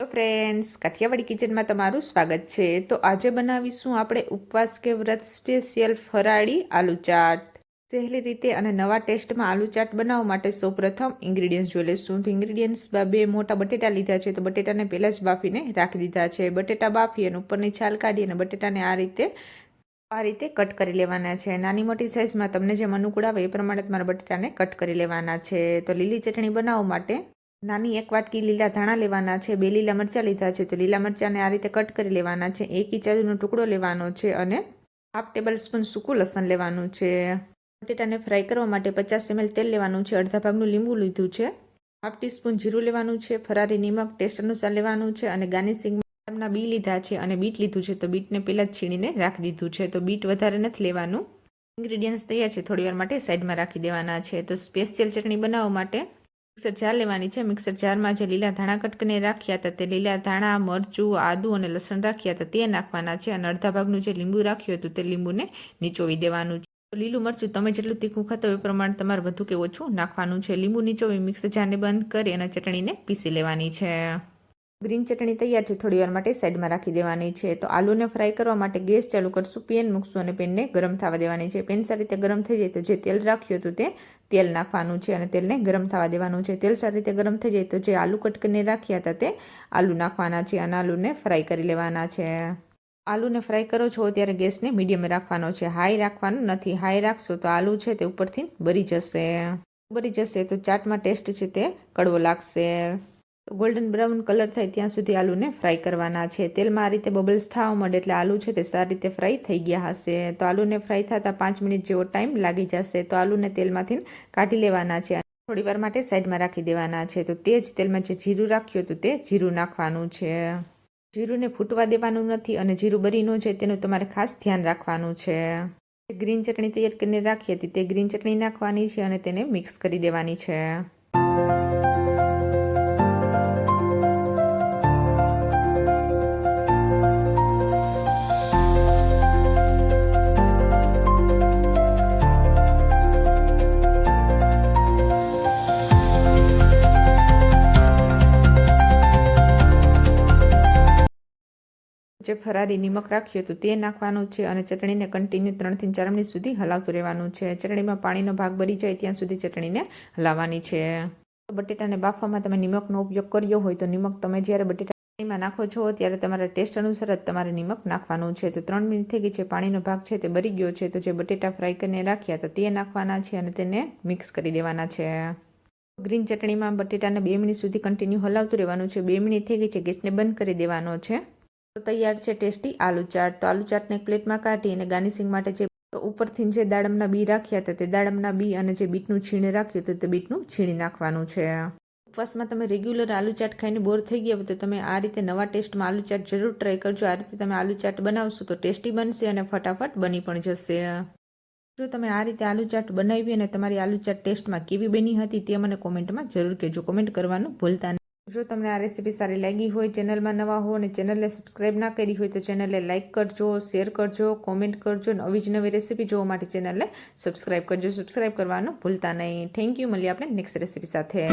તો ફ્રેન્ડ્સ કાઠિયાવાડી કિચનમાં તમારું સ્વાગત છે. તો આજે બનાવીશું આપણે ઉપવાસ કે વ્રત સ્પેશિયલ ફરાળી આલુ ચાટ. સહેલી રીતે અને નવા ટેસ્ટમાં આલુ ચાટ બનાવવા માટે સૌપ્રથમ ઇન્ગ્રીડિયન્ટ્સ જોઈ લઈશું. તો ઇન્ગ્રીડિયન્ટ્સમાં બે મોટા બટેટા લીધા છે. તો બટેટાને પહેલાં જ બાફીને રાખી દીધા છે. બટેટા બાફી અને ઉપરની છાલ કાઢી અને બટેટાને આ રીતે આ રીતે કટ કરી લેવાના છે. નાની મોટી સાઇઝમાં તમને જેમ અનુકૂળ આવે એ પ્રમાણે તમારા બટેટાને કટ કરી લેવાના છે. તો લીલી ચટણી બનાવવા માટે નાની એક વાટકી લીલા ધાણા લેવાના છે, બે લીલા મરચાં લીધા છે, તો લીલા મરચાંને આ રીતે કટ કરી લેવાના છે, એક ઇંચ આદુનો ટુકડો લેવાનો છે અને હાફ ટેબલ સ્પૂન સૂકું લસણ લેવાનું છે. બટેટાને ફ્રાય કરવા માટે પચાસ એમએલ તેલ લેવાનું છે, અડધા ભાગનું લીંબુ લીધું છે. હાફ ટીસ્પૂન જીરું લેવાનું છે, ફરારી નિમક ટેસ્ટ અનુસાર લેવાનું છે અને ગાર્નિશિંગ બી લીધા છે અને બીટ લીધું છે, તો બીટને પહેલાં જ છીણીને રાખી દીધું છે, તો બીટ વધારે નથી લેવાનું. ઇન્ગ્રીડિયન્ટ્સ તૈયાર છે, થોડીવાર માટે સાઈડમાં રાખી દેવાના છે, તો સ્પેશિયલ ચટણી બનાવવા માટે મિક્સર જાર લેવાની છે. મિક્સર જારમાં જે લીલા ધાણા કટકને રાખ્યા હતા, તે લીલા ધાણા, મરચું, આદું અને લસણ રાખ્યા હતા. તે નાખવાના છે અને અડધા ભાગનું જે લીંબુ રાખ્યું હતું, તે લીંબુને નીચોવી દેવાનું છે. લીલું મરચું તમે જેટલું તીખું ખાતા એ પ્રમાણે તમારે વધુ કે ઓછું નાખવાનું છે. લીંબુ નીચોવી મિક્સર જારને બંધ કરી અને ચટણીને પીસી લેવાની છે. ગ્રીન ચટણી તૈયાર છે, થોડી વાર માટે સાઈડમાં રાખી દેવાની છે. તો આલુને ફ્રાય કરવા માટે ગેસ ચાલુ કરશું, પેન મૂકશું અને પેનને ગરમ થવા દેવાની છે. પેન સારી રીતે ગરમ થઈ જાય તો જે તેલ રાખ્યું હતું તે તેલ નાખવાનું છે અને તેલને ગરમ થવા દેવાનું છે. તેલ સારી રીતે ગરમ થઈ જાય તો જે આલુ કટ કરીને રાખ્યા હતા તે આલુ નાખવાના છે અને આલુને ફ્રાય કરી લેવાના છે. આલુને ફ્રાય કરો છો ત્યારે ગેસને મીડિયમ રાખવાનો છે. હાઈ રાખવાનું નથી. હાઈ રાખશો તો આલુ છે તે ઉપરથી બરી જશે. બરી જશે તો ચાટમાં ટેસ્ટ છે તે કડવો લાગશે. ગોલ્ડન બ્રાઉન કલર થાય ત્યાં સુધી આલુને ફ્રાય કરવાના છે. તેલમાં આ રીતે બબલ્સ થવા મળે એટલે આલુ છે તે સારી રીતે ફ્રાય થઈ ગયા હશે. તો આલુને ફ્રાય થતાં પાંચ મિનિટ જેવો ટાઈમ લાગી જશે. તો આલુને તેલમાંથી કાઢી લેવાના છે. થોડીવાર માટે સાઈડમાં રાખી દેવાના છે. તો તે જ તેલમાં જે જીરું રાખ્યું હતું તે જીરું નાખવાનું છે. જીરુંને ફૂટવા દેવાનું નથી અને જીરું બરી ન છે તેનું તમારે ખાસ ધ્યાન રાખવાનું છે. ગ્રીન ચટણી તૈયાર કરીને રાખી હતી તે ગ્રીન ચટણી નાખવાની છે અને તેને મિક્સ કરી દેવાની છે. જે ફરારી નિમક રાખ્યું હતું તે નાખવાનું છે અને ચટણીને કન્ટિન્યુ ત્રણથી ચાર મિનિટ સુધી હલાવતું રહેવાનું છે. ચટણીમાં પાણીનો ભાગ બરી જાય ત્યાં સુધી ચટણીને હલાવવાની છે. બટેટાને બાફવામાં તમે નિમકનો ઉપયોગ કર્યો હોય તો નિમક તમે જ્યારે બટેટામાં નાખો છો ત્યારે તમારા ટેસ્ટ અનુસાર જ તમારે નિમક નાખવાનું છે. તો ત્રણ મિનિટ થઈ ગઈ છે, પાણીનો ભાગ છે તે બરી ગયો છે તો જે બટેટા ફ્રાય કરીને રાખ્યા હતા તે નાખવાના છે અને તેને મિક્સ કરી દેવાના છે. ગ્રીન ચટણીમાં બટેટાને બે મિનિટ સુધી કન્ટિન્યુ હલાવતું રહેવાનું છે. બે મિનિટ થઈ ગઈ છે, ગેસને બંધ કરી દેવાનો છે. તો તૈયાર છે ટેસ્ટી આલુ ચાટ. તો આલુ ચાટને એક પ્લેટમાં કાઢી અને ગાર્નિશિંગ માટે જે ઉપરથી જે દાડમના બી રાખ્યા હતા તે દાડમના બી અને જે બીટનું છીણે રાખ્યું હતું તે બીટનું છીણી નાખવાનું છે. ઉપવાસમાં તમે રેગ્યુલર આલુ ચાટ ખાઈને બોર થઈ ગયા હોય તો તમે આ રીતે નવા ટેસ્ટમાં આલુ ચાટ જરૂર ટ્રાય કરજો. આ રીતે તમે આલુ ચાટ બનાવશો તો ટેસ્ટી બનશે અને ફટાફટ બની પણ જશે. જો તમે આ રીતે આલુ ચાટ બનાવી અને તમારી આલુ ચાટ ટેસ્ટમાં કેવી બની હતી તે મને કોમેન્ટમાં જરૂર કહેજો. કોમેન્ટ કરવાનું ભૂલતા નહીં જો તમને આ રેસીપી સારી લાગી હોય ચેનલમાં નવા હો અને ચેનલને સબસ્ક્રાઇબ ના કરી હોય, તો ચેનલને લાઇક કરજો શેર કરજો કોમેન્ટ કરજો નવી જ નવી રેસીપી જોવા માટે ચેનલને સબસ્ક્રાઇબ કરજો. સબસ્ક્રાઇબ કરવાનું ભૂલતા નહીં. થેન્ક યુ મળીએ આપણે નેક્સ્ટ રેસીપી સાથે.